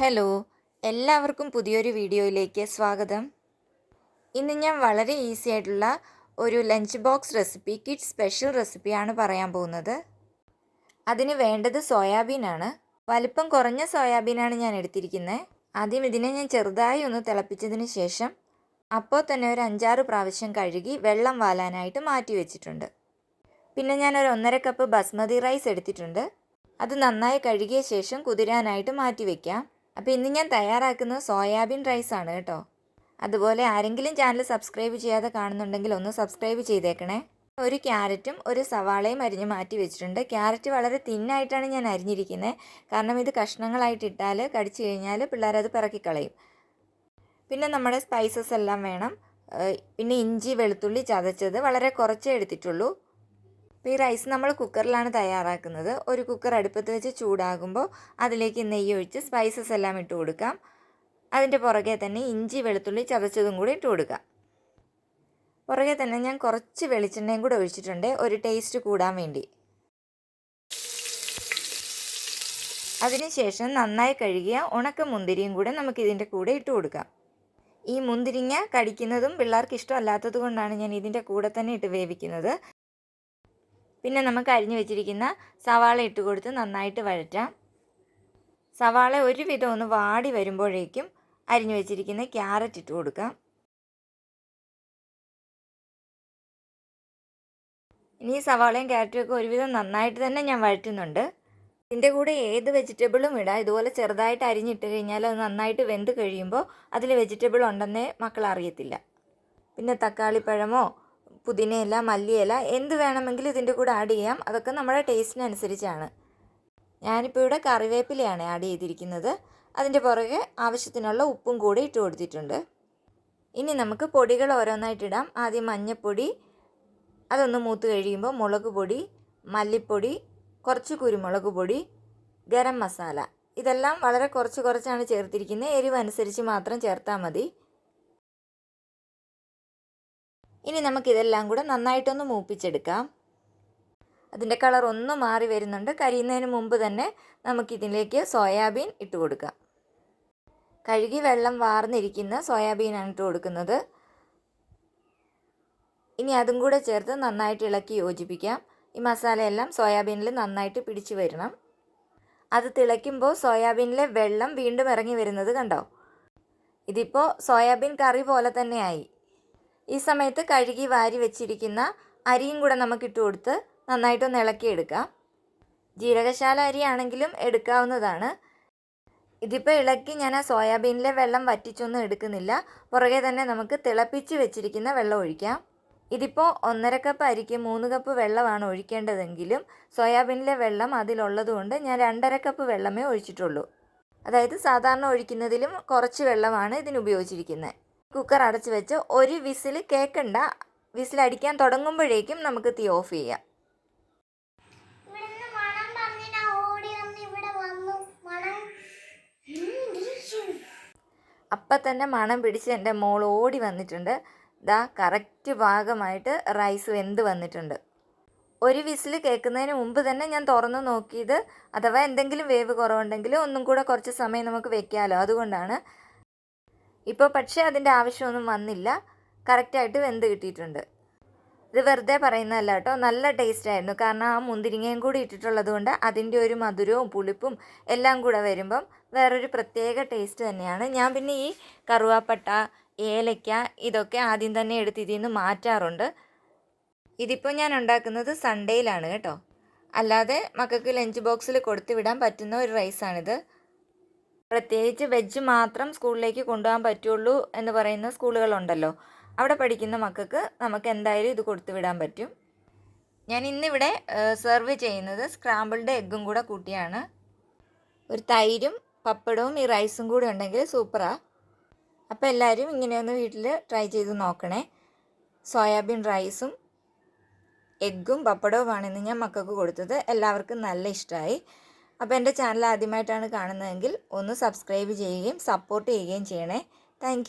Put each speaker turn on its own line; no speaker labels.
Hello എല്ലാവർക്കും പുതിയൊരു വീഡിയോയിലേക്ക് സ്വാഗതം. ഇന്ന് ഞാൻ വളരെ ഈസി ആയിട്ടുള്ള ഒരു lunch box recipe kid special റെസിപ്പിയാണ് പറയാൻ പോകുന്നത്. അതിന് വേണ്ടത് സോയാബീനാണ് വലിപ്പം കുറഞ്ഞ സോയാബീനാണ് ഞാൻ എടുത്തിരിക്കുന്നത് ആദ്യം ഇതിനെ ഞാൻ ചെറുതായി ഒന്ന് തിളപ്പിച്ചതിന് ശേഷം അപ്പോൾ തന്നെ ഒരു അഞ്ചാറ് പ്രാവശ്യം കഴുകി വെള്ളം വാലാനായിട്ട് മാറ്റി വെച്ചിട്ടുണ്ട്. പിന്നെ ഞാൻ ഒരു ഒന്നര കപ്പ് ബസ്മതി റൈസ് എടുത്തിട്ടുണ്ട്. അത് നന്നായി കഴുകിയ ശേഷം കുതിരാനായിട്ട് മാറ്റി വെക്കാം. അപ്പോൾ ഇന്ന് ഞാൻ തയ്യാറാക്കുന്നത് സോയാബീൻ റൈസ് ആണ് കേട്ടോ. അതുപോലെ ആരെങ്കിലും ചാനൽ സബ്സ്ക്രൈബ് ചെയ്യാതെ കാണുന്നുണ്ടെങ്കിൽ ഒന്ന് സബ്സ്ക്രൈബ് ചെയ്തേക്കണേ. ഒരു ക്യാരറ്റും ഒരു സവാളയും അരിഞ്ഞ് മാറ്റി വെച്ചിട്ടുണ്ട്. ക്യാരറ്റ് വളരെ തിന്നായിട്ടാണ് ഞാൻ അരിഞ്ഞിരിക്കുന്നത് കാരണം ഇത് കഷ്ണങ്ങളായിട്ട് ഇട്ടാൽ കടിച്ചു കഴിഞ്ഞാൽ പിള്ളേരത് പിറക്കിക്കളയും. പിന്നെ നമ്മുടെ സ്പൈസസ് എല്ലാം വേണം. പിന്നെ ഇഞ്ചി വെളുത്തുള്ളി ചതച്ചത് വളരെ കുറച്ചേ എടുത്തിട്ടുള്ളൂ. ഈ റൈസ് നമ്മൾ കുക്കറിലാണ് തയ്യാറാക്കുന്നത്. ഒരു കുക്കർ അടുപ്പത്ത് വെച്ച് ചൂടാകുമ്പോൾ അതിലേക്ക് നെയ്യ് ഒഴിച്ച് സ്പൈസസ് എല്ലാം ഇട്ട് കൊടുക്കാം. അതിന്റെ പുറകെ തന്നെ ഇഞ്ചി വെളുത്തുള്ളി ചതച്ചതും കൂടി ഇട്ട് കൊടുക്കാം. പുറകെ തന്നെ ഞാൻ കുറച്ച് വെളിച്ചെണ്ണയും കൂടെ ഒഴിച്ചിട്ടുണ്ട്. ഒരു ടേസ്റ്റ് കൂടാൻ വേണ്ടി. അതിനുശേഷം നന്നായി കഴുകിയ ഉണക്ക മുന്തിരിയും കൂടെ നമുക്ക് ഇതിന്റെ കൂടെ ഇട്ട് കൊടുക്കാം. ഈ മുന്തിരിങ്ങ കടിക്കുന്നതും പിള്ളേർക്ക് ഇഷ്ടമല്ലാത്തത് കൊണ്ടാണ് ഞാൻ ഇതിന്റെ കൂടെ തന്നെ ഇട്ട് വേവിക്കുന്നത്. പിന്നെ നമുക്ക് അരിഞ്ഞു വെച്ചിരിക്കുന്ന സവാള ഇട്ട് കൊടുത്ത് നന്നായിട്ട് വഴറ്റാം. സവാള ഒരുവിധം ഒന്ന് വാടി വരുമ്പോഴേക്കും അരിഞ്ഞു വെച്ചിരിക്കുന്ന ക്യാരറ്റ് ഇട്ട് കൊടുക്കാം. ഇനി സവാളയും ക്യാരറ്റും ഒക്കെ ഒരുവിധം നന്നായിട്ട് തന്നെ ഞാൻ വഴറ്റുന്നുണ്ട്. ഇതിന്റെ കൂടെ ഏത് വെജിറ്റബിളും ഇടാം. ഇതുപോലെ ചെറുതായിട്ട് അരിഞ്ഞിട്ട് കഴിഞ്ഞാൽ അത് നന്നായിട്ട് വെന്ത് കഴിയുമ്പോൾ അതിൽ വെജിറ്റബിൾ ഉണ്ടെന്നേ മക്കൾ അറിയത്തില്ല. പിന്നെ തക്കാളിപ്പഴമോ പുതിനയില മല്ലിയില എന്ത് വേണമെങ്കിലും ഇതിന്റെ കൂടെ ആഡ് ചെയ്യാം. അതൊക്കെ നമ്മുടെ ടേസ്റ്റിനനുസരിച്ചാണ് ഞാനിപ്പോൾ ഇവിടെ കറിവേപ്പിലയാണ് ആഡ് ചെയ്തിരിക്കുന്നത്. അതിന്റെ പുറകെ ആവശ്യത്തിനുള്ള ഉപ്പും കൂടി ഇട്ട് കൊടുത്തിട്ടുണ്ട്. ഇനി നമുക്ക് പൊടികൾ ഓരോന്നായിട്ടിടാം ആദ്യം മഞ്ഞൾപ്പൊടി അതൊന്ന് മൂത്ത് കഴിയുമ്പോൾ മുളക് പൊടി മല്ലിപ്പൊടി കുറച്ച് കുരുമുളക് പൊടി ഗരം മസാല. ഇതെല്ലാം വളരെ കുറച്ച് കുറച്ചാണ് ചേർത്തിരിക്കുന്നത്. എരിവനുസരിച്ച് മാത്രം ചേർത്താൽ മതി. ഇനി നമുക്കിതെല്ലാം കൂടെ നന്നായിട്ടൊന്ന് മൂപ്പിച്ചെടുക്കാം. അതിന്റെ കളർ ഒന്ന് മാറി വരുന്നുണ്ട്. കരിയുന്നതിന് മുമ്പ് തന്നെ നമുക്കിതിലേക്ക് സോയാബീൻ ഇട്ട് കൊടുക്കാം. കഴുകി വെള്ളം വാർന്നിരിക്കുന്ന സോയാബീനാണ് ഇട്ട് കൊടുക്കുന്നത്. ഇനി അതും കൂടെ ചേർത്ത് നന്നായിട്ട് ഇളക്കി യോജിപ്പിക്കാം. ഈ മസാലയെല്ലാം സോയാബീനിൽ നന്നായിട്ട് പിടിച്ചു വരണം. അത് തിളയ്ക്കുമ്പോൾ സോയാബീനിലെ വെള്ളം വീണ്ടും ഇറങ്ങി വരുന്നത് കണ്ടോ? ഇതിപ്പോൾ സോയാബീൻ കറി പോലെ തന്നെയായി. ഈ സമയത്ത് കഴുകി വാരി വെച്ചിരിക്കുന്ന അരിയും കൂടെ നമുക്ക് ഇട്ട് കൊടുത്ത് നന്നായിട്ടൊന്ന് ഇളക്കിയെടുക്കാം. ജീരകശാല അരിയാണെങ്കിലും എടുക്കാവുന്നതാണ്. ഇതിപ്പോൾ ഇളക്കി ഞാൻ ആ സോയാബീനിലെ വെള്ളം വറ്റിച്ചൊന്നും എടുക്കുന്നില്ല. പുറകെ തന്നെ നമുക്ക് തിളപ്പിച്ച് വെച്ചിരിക്കുന്ന വെള്ളം ഒഴിക്കാം. ഇതിപ്പോൾ ഒന്നര കപ്പ് അരിക്ക് മൂന്ന് കപ്പ് വെള്ളമാണ് ഒഴിക്കേണ്ടതെങ്കിലും സോയാബീനിലെ വെള്ളം അതിലുള്ളതുകൊണ്ട് ഞാൻ രണ്ടര കപ്പ് വെള്ളമേ ഒഴിച്ചിട്ടുള്ളൂ. അതായത് സാധാരണ ഒഴിക്കുന്നതിലും കുറച്ച് വെള്ളമാണ് ഇതിന് ഉപയോഗിച്ചിരിക്കുന്നത് കുക്കർ അടച്ച് വെച്ച് ഒരു വിസിൽ കേക്കണ്ട. വിസിൽ അടിക്കാൻ തുടങ്ങുമ്പോഴേക്കും നമുക്ക് തീ ഓഫ് ചെയ്യാം. അപ്പം തന്നെ മണം പിടിച്ച് എന്റെ മോൾ ഓടി വന്നിട്ടുണ്ട്. ദാ കറക്റ്റ് ഭാഗമായിട്ട് റൈസ് വെന്ത് വന്നിട്ടുണ്ട്. ഒരു വിസിൽ കേൾക്കുന്നതിന് മുമ്പ് തന്നെ ഞാൻ തുറന്ന് നോക്കിയത്. അഥവാ എന്തെങ്കിലും വേവ് കുറവുണ്ടെങ്കിൽ ഒന്നും കൂടെ കുറച്ച് സമയം നമുക്ക് വെക്കാമല്ലോ അതുകൊണ്ടാണ് ഇപ്പോൾ പക്ഷേ അതിന്റെ ആവശ്യമൊന്നും വന്നില്ല. കറക്റ്റായിട്ട് വെന്ത് കിട്ടിയിട്ടുണ്ട്. ഇത് വെറുതെ പറയുന്നതല്ല കേട്ടോ. നല്ല ടേസ്റ്റ് ആയിരുന്നു. കാരണം ആ മുന്തിരിങ്ങയും കൂടി ഇട്ടിട്ടുള്ളത് കൊണ്ട് അതിന്റെ ഒരു മധുരവും പുളിപ്പും എല്ലാം കൂടെ വരുമ്പം വേറൊരു പ്രത്യേക ടേസ്റ്റ് തന്നെയാണ്. ഞാൻ പിന്നെ ഈ കറുവാപ്പട്ട ഏലയ്ക്ക ഇതൊക്കെ ആദ്യം തന്നെ എടുത്ത് ഇതിൽ നിന്ന് മാറ്റാറുണ്ട്. ഇതിപ്പോൾ ഞാൻ ഉണ്ടാക്കുന്നത് സൺഡേയിലാണ് കേട്ടോ. അല്ലാതെ മക്കൾക്ക് ലഞ്ച് ബോക്സിൽ കൊടുത്തു വിടാൻ പറ്റുന്ന ഒരു റൈസാണിത് പ്രത്യേകിച്ച് വെജ് മാത്രം സ്കൂളിലേക്ക് കൊണ്ടുപോകാൻ പറ്റുള്ളൂ എന്ന് പറയുന്ന സ്കൂളുകളുണ്ടല്ലോ. അവിടെ പഠിക്കുന്ന മക്കൾക്ക് നമുക്ക് എന്തായാലും ഇത് കൊടുത്തു വിടാൻ പറ്റും. ഞാൻ ഇന്നിവിടെ സെർവ് ചെയ്യുന്നത് സ്ക്രാമ്പിൾഡ് എഗ്ഗും കൂടെ കൂട്ടിയാണ്. ഒരു തൈരും പപ്പടവും ഈ റൈസും കൂടി ഉണ്ടെങ്കിൽ സൂപ്പറാ അപ്പോൾ എല്ലാവരും ഇങ്ങനെയൊന്ന് വീട്ടിൽ ട്രൈ ചെയ്ത് നോക്കണേ. സോയാബീൻ റൈസും എഗ്ഗും പപ്പടവുമാണ് ഇന്ന് ഞാൻ മക്കൾക്ക് കൊടുത്തത്. എല്ലാവർക്കും നല്ല ഇഷ്ടമായി. അപ്പോൾ എന്റെ ചാനൽ ആദ്യമായിട്ടാണ് കാണുന്നതെങ്കിൽ ഒന്ന് സബ്സ്ക്രൈബ് ചെയ്യുകയും സപ്പോർട്ട് ചെയ്യുകയും ചെയ്യണേ. താങ്ക്